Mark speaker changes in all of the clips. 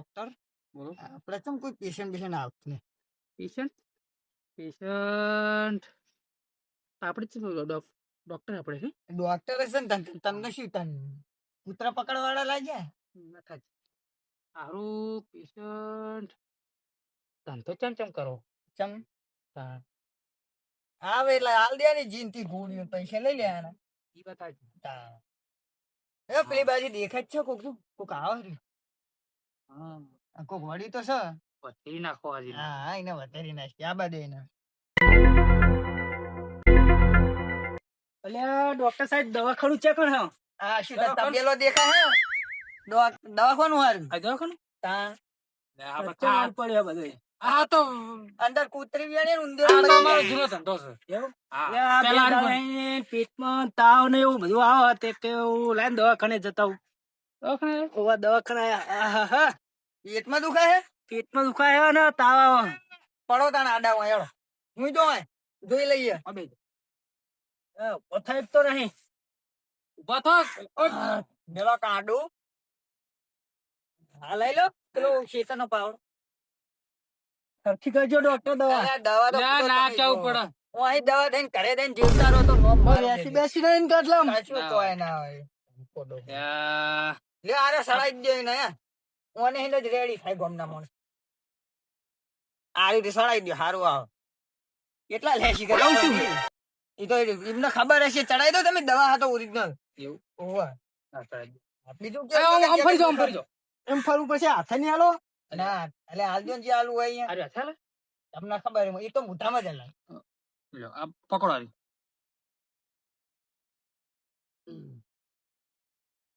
Speaker 1: Doctor
Speaker 2: બોલો.
Speaker 1: આપણે ચમ કોઈ પેશન્ટ પેશન્ટ આવતું નહીં
Speaker 2: પેશન્ટ પેશન્ટ આપણે જ ડોક્ટર આપણે છે?
Speaker 1: ડોક્ટર હશે ને તન- તમને શું તન કૂતરા પકડવાળા લાગ્યા?
Speaker 2: નથી સારું પેશન્ટ ધંધો ચમ ચમ કરો.
Speaker 1: ચમ? આવે એટલે હાલ દે ને જીનતી ગોળીઓ પૈસા લઈ લેવાના.
Speaker 2: એ
Speaker 1: બતા. એ પેલી બાજુ દેખાય જ છે કોક કોક આવે કોક વળી તો છે?
Speaker 2: પતરી નાખો આજે.
Speaker 1: હા એને વધારી નાખી. આ બાદ એને.
Speaker 2: અલ્યા ડોક્ટર સાહેબ દવાખાનું ચેક કરો
Speaker 1: આ શું તબેલો દેખા હે? દવાખાનું હારું.
Speaker 2: આ દવાખાનું?
Speaker 1: તાણ
Speaker 2: આ ખાવા પડ્યા બધે આ તો
Speaker 1: અંદર કૂતરી વ્યાણી ને ઉંદર
Speaker 2: આ તો જૂનો ધંધો છે.
Speaker 3: એવું?
Speaker 2: હા. પેલા
Speaker 3: પેટમાં તાવ ને એવું બધું આવે તે કે હું લાઈન દવાખાને જતા હું
Speaker 2: દવાખાને
Speaker 3: દવાખાના
Speaker 1: પેટમાં દુખાય
Speaker 3: પેટમાં દુખાય ને તાવ આવે.
Speaker 1: પડો તાણ આડા હોય હેડો. હું તો જોઈ લઈએ.
Speaker 3: અમે પથાય તો નહીં.
Speaker 2: ઊભા થો.
Speaker 1: મેલો કાંડુ. હા લઈ લો. પેલો શેતાનો પાવડો.
Speaker 3: સરખી કરજો ડોક્ટર દવા.
Speaker 1: દવા તો
Speaker 2: ના
Speaker 1: પૂરો
Speaker 2: ના
Speaker 1: તમે
Speaker 2: કેવું પડે.
Speaker 1: હું અહીં દવા દઈને ઘરે દઈને જીવતા રહો તો
Speaker 3: બેસી. બેસી
Speaker 2: ના
Speaker 1: હોય. લે આરે સડાઈ દે ને. ઓને હિંદ જ રેડી થાય ગોમના માણસ. આ રીતે સડાઈ દે હારું આવ. કેટલા લેશી કરે? એ તો એમને ખબર હશે ચડાઈ દો તમે દવા હતો ઓરિજિનલ
Speaker 2: એવું?
Speaker 1: ઓવા. બીજું
Speaker 2: એ, આમ ફરી જો આમ ફરી જો
Speaker 3: એમ ફરવું પછી હાથે નહીં હાલો?
Speaker 1: ના એટલે હાલ જો આલુ હોય અહીંયા.
Speaker 2: અરે, ચાલે.
Speaker 1: તમને ખબર એ તો મોઢામાં જ હલાય
Speaker 2: લ્યો, આ પકડો હારી.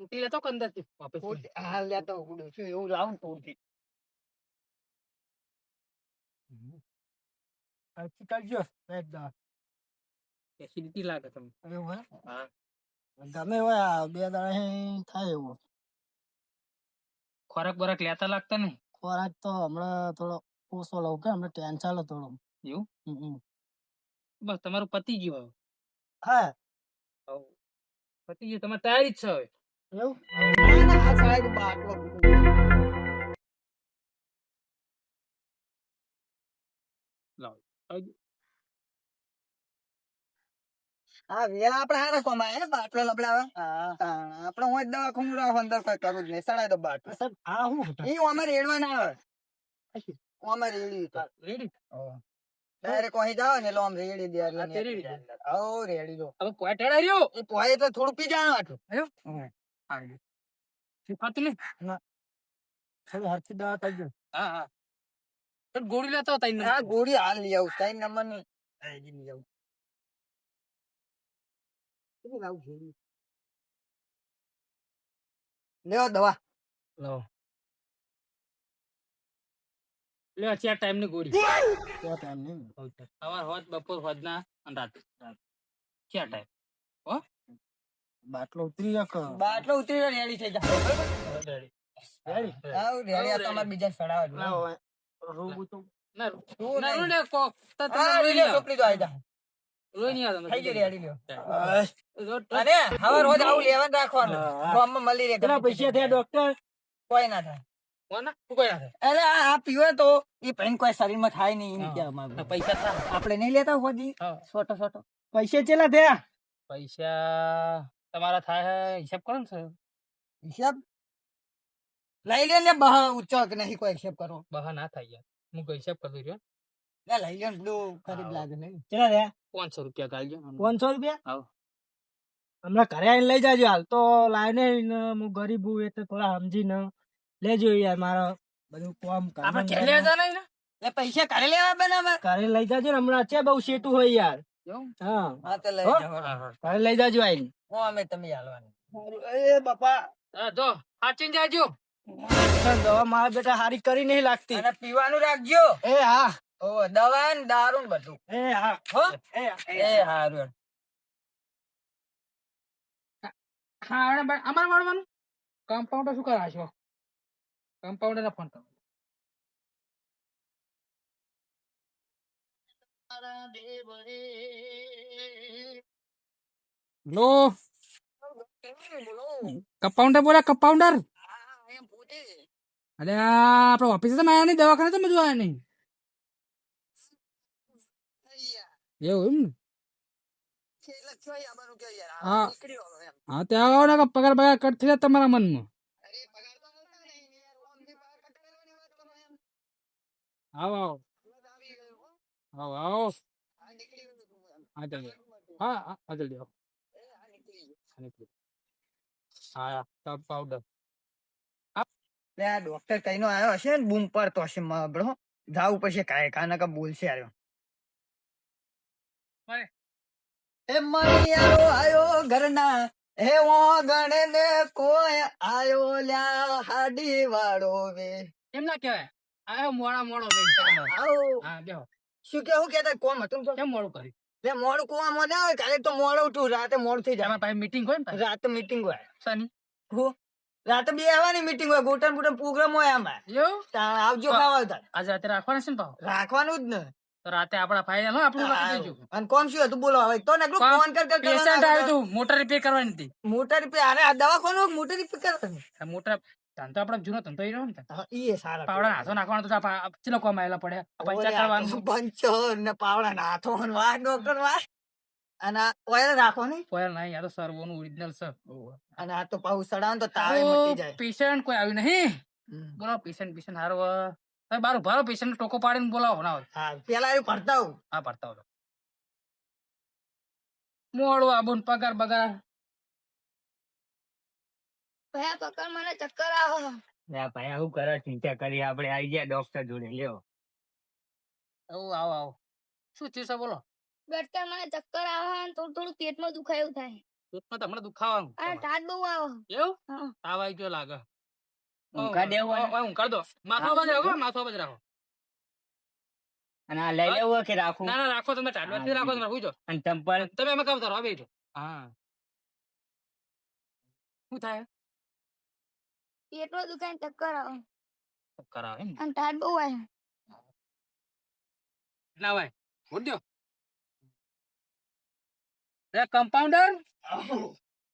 Speaker 2: તૂટી લેતો કે અંદરથી? વાપસ
Speaker 1: ફૂટ- હાલ લે તો એવું લાવું ફૂટથી.
Speaker 3: સરખી કરજો સાહેબ
Speaker 2: લાગે તમને.
Speaker 1: એવું હોય
Speaker 2: હા.
Speaker 3: ગમે હોય બે દાડા થાય એવું
Speaker 2: ખોરાક બોરાક લેતા લાગતા નહીં
Speaker 3: ખોરાક તો હમણાં થોડો ઓછો લઉં કે હમણાં ટેન ચાલે થોડો
Speaker 2: એવું. બસ તમારું પતી ગયું હવે
Speaker 3: હા
Speaker 2: પતી ગયું તમારે તૈયારી જ છે હવે
Speaker 3: એવું
Speaker 1: ના, ના, આ સાહેબ બાટલો હા વેલા આપણે હારા કમાય બાટલો લબડાવે આપણે હું જ દવા ખુંગરા અંદર કઈ કરું જ નહીં સડાય દો બાટલો
Speaker 3: સાહેબ આ હું
Speaker 1: એ અમારે રેડવા ના આવે અમારે રેડી તો
Speaker 2: રેડી
Speaker 1: ડાયરેક્ટ અહીં જાવ ને એટલે આમ રેડી દે એટલે
Speaker 2: હા, રેડી દે.
Speaker 1: ઓ રેડી દો
Speaker 2: હવે પોઈન્ટ રહ્યો
Speaker 1: એ તો થોડું પી જાણ આટલું
Speaker 2: હા હા ગોળી લેતો
Speaker 1: ગોળી હાલ લાવું? લ્યો દવા
Speaker 2: લો લે ચાર ટાઈમની ગોળી
Speaker 3: ચાર ટાઈમની
Speaker 2: સવાર હોત બપોર હોત ના અને રાત ચાર ટાઈમ
Speaker 3: બાટલો ઉતરી જાવ
Speaker 1: બાટલો ઉતરી રેડી થઈ જા.
Speaker 3: રેડી
Speaker 1: આવ રેડી આ તો બીજા સડાવા જ
Speaker 3: ના હોય. તો
Speaker 2: ના
Speaker 1: શું
Speaker 2: ના
Speaker 1: નહીં?
Speaker 2: ને કો તો નહીં
Speaker 1: તો આઈ જા.
Speaker 2: આવે. લોહી નહીં આવે
Speaker 1: થઈ ગઈ રેડી લ્યો.
Speaker 2: તો-
Speaker 1: હવે રોજ આવું લેવાનું રાખવાનું.
Speaker 3: હા.
Speaker 1: ગામમાં મળી રહે
Speaker 3: કેટલા પૈસા થયા ડોક્ટર
Speaker 1: કોઈ ના થાય.
Speaker 2: કોના? તું કોઈ ના થાય.
Speaker 1: એટલે આ આ પીવે તો એ પેન કોઈ શરીરમાં થાય નહીં એમ
Speaker 2: હા.
Speaker 1: કહેવા માંગુ.
Speaker 2: તો પૈસા
Speaker 1: આપણે નહીં લેતા હોજી.
Speaker 2: છોટો
Speaker 1: સોટો.
Speaker 3: પૈસા ચેલા થયા?
Speaker 2: પૈસા તમારા થાય હિસાબ કરો ને સર
Speaker 1: હિસાબ? લઈ લે ને બહા ઉચ્ચ કે નહીં કોઈ હિસાબ કરો.
Speaker 2: બહા ના થાય યાર. હું કોઈ હિસાબ કરતો રહ્યો.
Speaker 1: લે લઈ લે બધું ખરીદ લાગે નહીં.
Speaker 3: કેટલા થયા?
Speaker 2: પાંચસો રૂપિયા ગાલજો
Speaker 3: પાંચસો રૂપિયા?
Speaker 2: આવો
Speaker 3: હમણાં ઘરે આવીને લઈ જાજો હાલ. તો લાવીને ને હું ગરીબ હું એટલે થોડા સમજીને લેજો યાર મારો બધું કામ
Speaker 2: આપણે ઘરે લેતા નહીં ને?
Speaker 1: પૈસા ઘરે લેવા બનાવે
Speaker 3: ઘરે લઈ જાજો ને હમણાં. છે બહુ શેટું હોય યાર.
Speaker 1: લઈ
Speaker 3: જાજો આવીને
Speaker 1: હું અમે તમે હાલવાની
Speaker 3: એ બાપા
Speaker 2: જો સાચીને જાજો
Speaker 3: દવા મારા બેટા હારી કરી નહીં લાગતી
Speaker 1: અને પીવાનું રાખજો
Speaker 3: એ હા
Speaker 1: ઓ દવા ને દારૂ બધું
Speaker 3: એ હા
Speaker 1: હો
Speaker 3: એ
Speaker 1: એ હારું
Speaker 2: હા અમારે મળવાનું કમ્પાઉન્ડર શું કરાશો કમ્પાઉન્ડર ને ફોન કરો લો કમ્પાઉન્ડર બોલા કમ્પાઉન્ડર અરે આપડે ઓફિસે તો માયા નહીં દવાખાને તો મજુ નહીં એવું એમ હા.
Speaker 1: નીકળ્યો હવે એમ.
Speaker 2: હા તે આવો ને પગાર પગાર કટ થઈ જાય તમારા મનમાં. આવો આવો.
Speaker 1: આવો
Speaker 2: આવો. હા જલ્દી હા જલ્દી આવો. પાવડર.
Speaker 1: ડોક્ટર કઈનો આવ્યો હશે ને બૂમ પડતો હશે મબડો જાવું પછી કાય કાના કા બોલશે
Speaker 2: આવ્યો
Speaker 1: એ મણિયારો આયો ઘરના. હે ઓ ગણને કોઈ આયો લ્યા હાડી વાળો વે.
Speaker 2: એમ ના કહેવાય. આયો મોડા મોડો વે.
Speaker 1: આવો.
Speaker 2: હા બેહો.
Speaker 1: શું કેવું કેતા કોમ હતું તો?
Speaker 2: કેમ મોડું કર્યું?
Speaker 1: લે મોડું કોમ મોડે આવે કાલે તો મોડું ઉઠું રાતે મોડું થઈ જાય.
Speaker 2: પાસે મીટિંગ હોય ને
Speaker 1: રાતે મીટિંગ હોય.
Speaker 2: શની?
Speaker 1: હો? રાતે બે આવવાની મીટિંગ હોય ગોટન બુટન પ્રોગ્રામ હોય આમાં. આવજો ખાવા તાર.
Speaker 2: આજે રાતે રાખવાના છે ને પાછું
Speaker 1: રાખવાનું જ ને.
Speaker 2: તો રાતે આપડા ફાઇનલ હો આપણું રાખી દેજો
Speaker 1: અને કોમ શું હતું બોલો હવે. તો નકરું ફોન કર
Speaker 2: પેશન્ટ મોટર રિપેર કરવાની હતી.
Speaker 1: મોટર રિપેર અરે આ દવાખાનું મોટર રિપેર કરવાની.
Speaker 2: મોટર ધંધો આપણે જૂનો ધંધો રહ્યો ને
Speaker 1: એ સારા
Speaker 2: પાવડા હાથો નાખવાનો તો ચલો કોમ આયેલા પડે? પંચર કરવાનું?
Speaker 1: પંચો ને પાવડા નાથો વાહ ડોક્ટર વાહ અને ઓઇલ રાખો ને
Speaker 2: કોઈ નહીં આ તો સર્વોનું ઓરિજિનલ છે.
Speaker 1: અને આ તો પાઉ સડાવ તો તાવે મટી જાય.
Speaker 2: પેશન્ટ કોઈ આવ્યું નહીં. બોલો પેશન્ટ પેશન્ટ હારો તમે બાર ઊભા પેશન્ટ ટોકો પાડીને બોલાવો ના
Speaker 1: હા પેલા એ ભરતા હું
Speaker 2: હા ભરતા હોય મોડું આબુન પગાર બગાર.
Speaker 4: ભયા પકડ મને ચક્કર આવે.
Speaker 1: ભાઈ આવું કરે ચિંતા કરી આપણે આવી ગયા ડોક્ટર જોડે લ્યો.
Speaker 2: આવો આવો આવો. શું થયું છે બોલો.
Speaker 4: ડોક્ટર મને ચક્કર આવે અને થોડું થોડું પેટમાં દુખાય એવું થાય.
Speaker 2: પેટમાં તમને દુખાવાનું.
Speaker 4: અને ટાટ બહુ આવે.
Speaker 2: એવું? તાવ આવી ગયો લાગે.
Speaker 1: ઊંઘા દેવો
Speaker 2: ઊંઘાડ દો માથા બાજુ રાખો માથા બાજુ રાખો.
Speaker 1: અને આ લઈ લેવું કે રાખું?
Speaker 2: ના ના રાખો તમે ટાઢવાથી રાખો તમે જાઓ.
Speaker 1: અને ચંપલ
Speaker 2: તમે એમાં કામ કરો બેઠો હા. શું થાય?
Speaker 4: પેટમાં દુખાય આવે ચક્કર આવે
Speaker 2: એમ
Speaker 4: અને ટાટ બહુ આવે
Speaker 2: કેટલા આવે દ્યો. એ કમ્પાઉન્ડર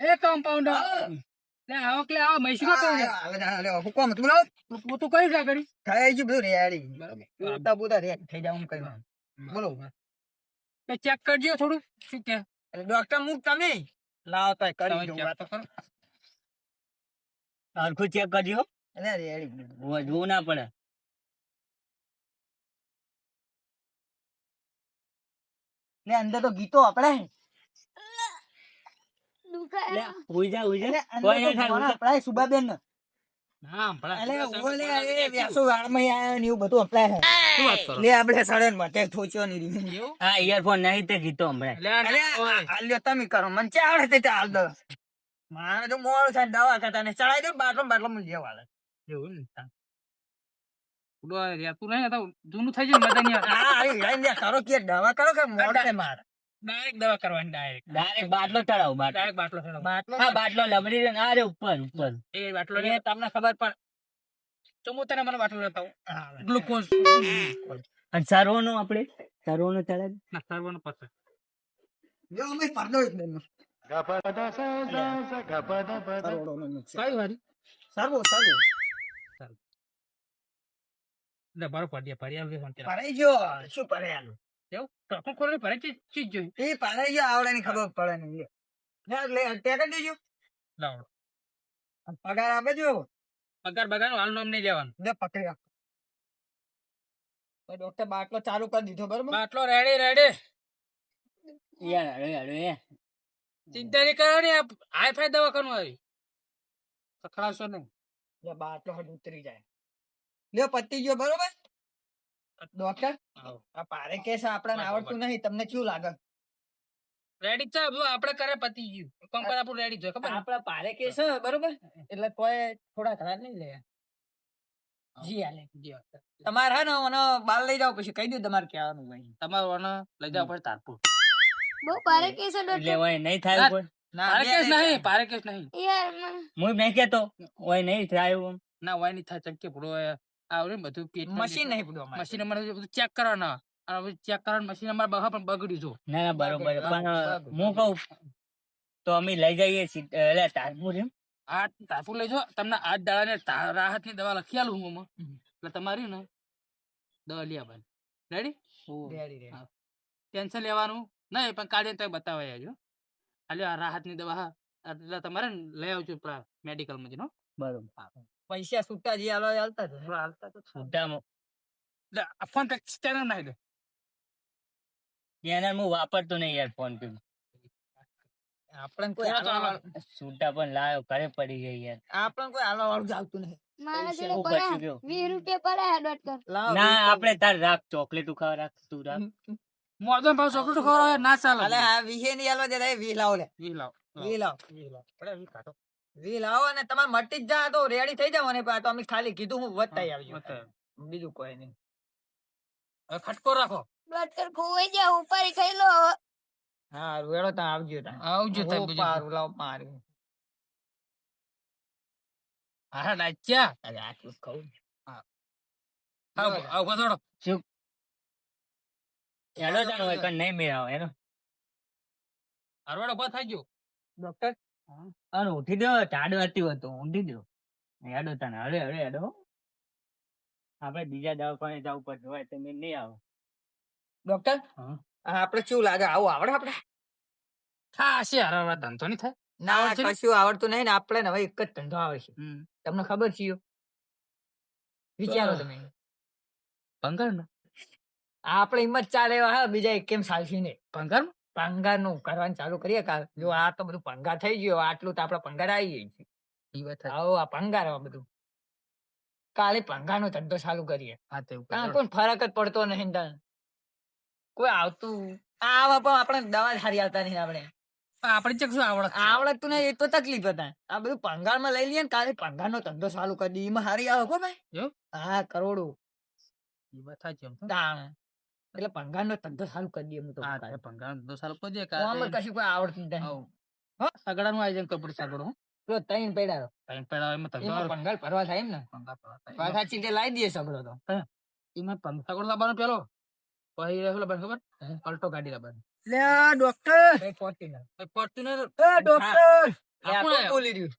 Speaker 2: એ કમ્પાઉન્ડર લે આવો કે આવો મૈસૂર હું
Speaker 1: કોમ તું લાવ
Speaker 2: તું તો કઈ જા કરી
Speaker 1: થઈ ગયું બધું રેડી
Speaker 2: બરાબર
Speaker 1: બુતા રેડી થઈ જાવ કઈ બોલો
Speaker 2: તો ચેક કરજો થોડું શું કે
Speaker 1: એટલે ડોક્ટર મુક તમે લાવતા કરી
Speaker 2: દો
Speaker 1: વાત.
Speaker 2: કરો.
Speaker 3: હરખું ચેક કરજો.
Speaker 1: એટલે રેડી
Speaker 3: જોવું ના પડે.
Speaker 1: ને અંદર તો ગીતો આપણે
Speaker 4: દુખાય
Speaker 3: ઉજા ઉજા કોઈ ના થાય,
Speaker 1: ગોળા સુબાબેન. ને.
Speaker 2: ના ભલા
Speaker 1: એટલે ઓલે એ વ્યાસો વાળમાં આયો ને એવું બધું અપડાય છે.
Speaker 2: શું વાત કરો?
Speaker 1: લે આપણે સડન માટે થોચ્યો ની
Speaker 3: હા ઇયરફોન નહીં તે ગીતો હમણાં
Speaker 1: અરે તમે કરો મને ચા આવડે તે ચા દો. મારે તો મોડું થાય દવા કરતા ને ચડાઈ દો બાટલો બાટલો મને જેવા હાલે.
Speaker 2: એવું ને તા. ઉડો આ રહેતું નહીં તો જૂનું થઈ જાય મદન
Speaker 1: હા અરે લઈને લે કરો કે દવા કરો કે મોડ થાય મારે?
Speaker 2: ડાયરેક્ટ દવા કરવાની ડાયરેક્ટ.
Speaker 3: ડાયરેક્ટ બાટલો ચડાવો બાટલો.
Speaker 2: ડાયરેક્ટ બાટલો ચડાવો.
Speaker 1: બાટલો
Speaker 3: હા બાટલો લમડી ને. આ રે ઉપર ઉપર.
Speaker 2: એ બાટલો ને તમને ખબર પણ ચમોતેર મને બાટલો લેતા
Speaker 1: હા,
Speaker 2: ગ્લુકોઝ.
Speaker 3: અને સર્વો નું આપણે સર્વો નું ચડાવે
Speaker 2: ના સર્વનો પતે
Speaker 1: જો અમે પરનો એક નહીં. પગાર આપે જો
Speaker 2: પગાર બગાર હાલ નામ નહીં લેવાનું
Speaker 1: પકડી રાખ ડોક્ટર બાટલો ચાલુ કરી દીધો બરોબર
Speaker 2: બાટલો રેડી રેડી
Speaker 3: યાર
Speaker 2: ચિંતા નહીં કરવાની આ હાઈ ફાઈ દવાખાનું આવી. સખડાશો નહીં.
Speaker 1: લે બાટલો હડ ઉતરી જાય. લે પતી ગયો બરોબર? ડોક્ટર આ પારે કેસ આપણને આવડતું નહીં તમને કેવું લાગે?
Speaker 2: રેડી છે આપણે કરે પતી ગયું. કોમ પર આપણું રેડી છે ખબર ને?
Speaker 1: પારે કેસ છે બરોબર? એટલે કોઈ થોડા ઘણા નહીં લે. જી
Speaker 2: જી
Speaker 1: તમારે હે ને મને બાર લઈ જાવ પછી કહી દઉં તમારે કહેવાનું ભાઈ
Speaker 2: તમારું લઈ જાવ પડે તારપુર
Speaker 4: બહુ ભારે કેસ
Speaker 3: એટલે ઓય નહીં થાય
Speaker 2: ના.
Speaker 3: કોઈ
Speaker 2: નહીં પારે નહીં.
Speaker 4: યાર
Speaker 3: હું નહીં કેતો ઓય નહીં થાય એવું
Speaker 2: ના ઓય નહીં થાય ચમકે ભૂડો આવડે બધું પેટ
Speaker 1: મશીન નહીં પડ્યું
Speaker 2: મશીન અમારે બધું ચેક કરવાના. અને ચેક કરવાનું મશીન અમારે બહા પણ બગડ્યું જો.
Speaker 3: ના ના બરોબર. પણ હું કહું તો અમે લઈ જઈએ એટલે તારપુર એમ.
Speaker 2: આ તારપુર લઈ જાઓ તમને આઠ દાડાને રાહતની દવા લખી આલું હું. એટલે તમારી ને દવા લઈ આવવાની. Ready
Speaker 1: ready ready.
Speaker 2: ટેન્શન લેવાનું. નહીં પણ કાઢીને તો બતાવાય આવજો ખાલી આ રાહતની દવા એટલે તમારે લઈ આવજો મેડિકલમાં જઈને
Speaker 3: બરોબર.
Speaker 1: પૈસા છૂટા જે હાલો હાલતા જ
Speaker 2: હાલતા તો.
Speaker 3: છૂટામાં.
Speaker 2: ફોન પે સ્કેનર નાખી દે.
Speaker 3: એને હું વાપરતો નહીં યાર ફોન પે.
Speaker 1: આપણને કોઈ
Speaker 3: છૂટા પણ લાવ્યો ઘરે પડી ગઈ યાર.
Speaker 1: આપણને કોઈ હાલવા વાળું આવતું નહીં.
Speaker 3: ના આપણે તાર રાખ ચોકલેટ ખાવા રાખ તું રાખ.
Speaker 2: મોરદન ભાવ ચોકલેટ ખવડાવે ના ચાલે.
Speaker 1: અલે આ વીહે ની હાલવા દે રે, વીહ લાવો લે.
Speaker 2: વી લાવ.
Speaker 1: વી લાવો.
Speaker 2: વી લાવ. પડે વી કાટો
Speaker 1: વી લાવો અને તમારે મટી જ જા તો રેડી થઈ જાવ ને તો અમે ખાલી કીધું હું વધતાઈ
Speaker 2: બતાવો.
Speaker 1: બીજું કોઈ નહીં.
Speaker 2: હવે ખટકો રાખો.
Speaker 4: ડોટ કર ખોવાઈ ગયા ઉપર ખાઈ લો.
Speaker 1: હા વેળો તા આવજો તા
Speaker 2: આવજો
Speaker 1: તા
Speaker 2: બીજું
Speaker 1: પાર લાવ પાર.
Speaker 2: હા નાચ્યા?
Speaker 1: અરે આટલું જ હા.
Speaker 2: આવ આવ બતાડો
Speaker 3: એનો જાણ હોય પણ નહીં મેળાવો એનો
Speaker 2: હરવાડો ઊભા થઈ ગયો?
Speaker 1: ડોક્ટર?
Speaker 3: અને ઉઠી દો ટાડ વાતી હતો ઊંધી દો. એડો તને હરે હરે એડો આપણે બીજા દવાખાને જવું પડશે હોય તમે નહીં આવો.
Speaker 1: ડોક્ટર આપણે શું લાગે આવું આવડે આપણે?
Speaker 2: થાશે હરવા ધંધો નહીં થાય?
Speaker 1: ના કશું આવડતું નહીં ને આપણે ને હવે એક જ ધંધો આવે છે. તમને ખબર છે? વિચારો તમે.
Speaker 2: ભંગાર ને
Speaker 1: એમ જ ચાલે એવા હા બીજા એક કેમ ચાલશે ને
Speaker 2: ભંગાર
Speaker 1: પંગારનું કરવાનું ચાલુ કરીએ કાલ. જો આ તો બધું પંગા થઈ ગયો આટલું તો આપડે પંગાર આવી ગઈ છે. આવો આ પંગાર આ બધું. કાલે પંગાર નો ધંધો ચાલુ કરીએ.
Speaker 2: હા તે ઉપર
Speaker 1: કોઈ ફરક જ પડતો નહીં કોઈ આવતું? આવા પણ આપણે દવા સારી આવતા નહીં આપણે.
Speaker 2: આપણે ચક શું આવડત?
Speaker 1: આવડતું નહીં એ તો તકલીફ હતા આ બધું પંગારમાં લઈ લઈએ ને કાલે પંગાર નો ધંધો ચાલુ કરી દઈએ. એમાં હારી આવે કો ભાઈ. હા કરોડો.
Speaker 2: એ
Speaker 1: બધા. એટલે પંગાર નો ધંધો ચાલુ કરી દઈએ હું તો.
Speaker 2: હા
Speaker 1: કાલે.
Speaker 2: તે ભંગાર નો સારું કરજે
Speaker 1: આમાં કશું કોઈ આવડતું નહીં.
Speaker 2: સગડા નું આયોજન કપડી સગડો
Speaker 1: તો તૈન પેડા
Speaker 2: ટાઈમ પેડા એમાં ધંધો
Speaker 1: પંગાર ભરવા થાય એમ ને?
Speaker 2: ભંગાર પેડા થાય.
Speaker 1: લાવી દઈએ સગડો તો.
Speaker 2: એમાં પંગ સગડો લાવવાનો પેલો? પછી રહેલો લાવવાનો ખબર? અલ્ટો ગાડી લાવવાની.
Speaker 3: લે ડોક્ટર
Speaker 1: ફોર્ચ્યુનર.
Speaker 2: ફોર્ચ્યુનર
Speaker 3: એ ડોક્ટર
Speaker 1: બોલી રહ્યું?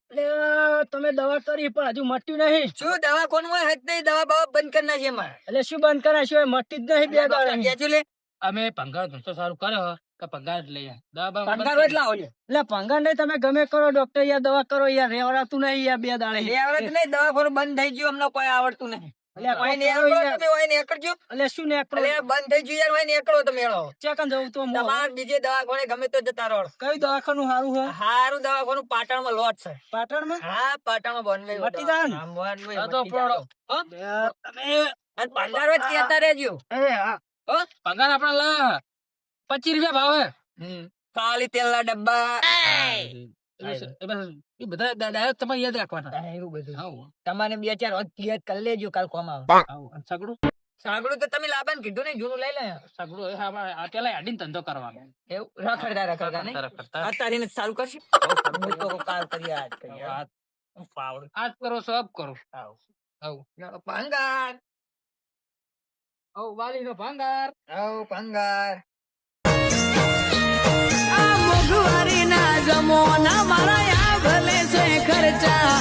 Speaker 3: તમે દવા કરી પણ હજુ મટ્યું નહીં.
Speaker 1: શું દવા કોણ હોય? હજ નહીં દવા બવા બંધ કરી નાખી એમાં.
Speaker 3: એટલે શું બંધ કરી નાખ્યું? મટી જ નહીં બે
Speaker 1: લે,
Speaker 2: અમે ભંગાર ધંધો સારું કર્યો કે પગાર લઈ દવા
Speaker 1: પંગાર જ
Speaker 3: એટલે પંગર નહીં તમે ગમે કરો ડોક્ટર યાર દવા કરો યાર રેવડાતું નહીં યાર બે દાડે
Speaker 1: આવડે નહીં, દવા ખોરું બંધ થઈ ગયું અમને કોઈ આવડતું નહીં. ને
Speaker 3: ને
Speaker 1: ને બીજે દવાખાને ગમે તો જતા રહો.
Speaker 3: કયું દવાખાનું સારું છે
Speaker 1: હારું દવાખાનું પાટણમાં લોટ છે.
Speaker 3: પાટણમાં?
Speaker 1: હા પાટણમાં બનવે
Speaker 3: મટી જાય ને?
Speaker 1: હા, બનવે, અને પંગાર જ કહેતા રહેજો.
Speaker 2: પગાર આપણે લે. પચીસ રૂપિયા ભાવે
Speaker 1: ખાલી તેલના ડબ્બા.
Speaker 2: એ બધા ડાયરેક્ટ તમારે યાદ રાખવાના.
Speaker 1: એવું બધું. તમારે બે ચાર વખત યાદ કરી લેજો કાલ કોમ આવે.
Speaker 2: સગડું
Speaker 1: સાગડું તો તમે લાબાને કીધું ને જૂનું લઈ લે
Speaker 2: સગડું એ આમાં આ પેલા હેડીને ધંધો કરવાનો.
Speaker 1: એવું? રખડતા રખડતા નહીં. અત્યારે ને ચાલુ કરશે? હું તો કાલ કરી આજ કરી
Speaker 2: આજ. કરો સબ કરો.
Speaker 1: આવું
Speaker 2: આવું
Speaker 1: ભંગાર.
Speaker 2: ઓ વાલીનો ભંગાર.
Speaker 1: આવું ભંગાર.
Speaker 5: મોઘવારી ના જમો ના મારા યા ભલે છે ખર્ચા.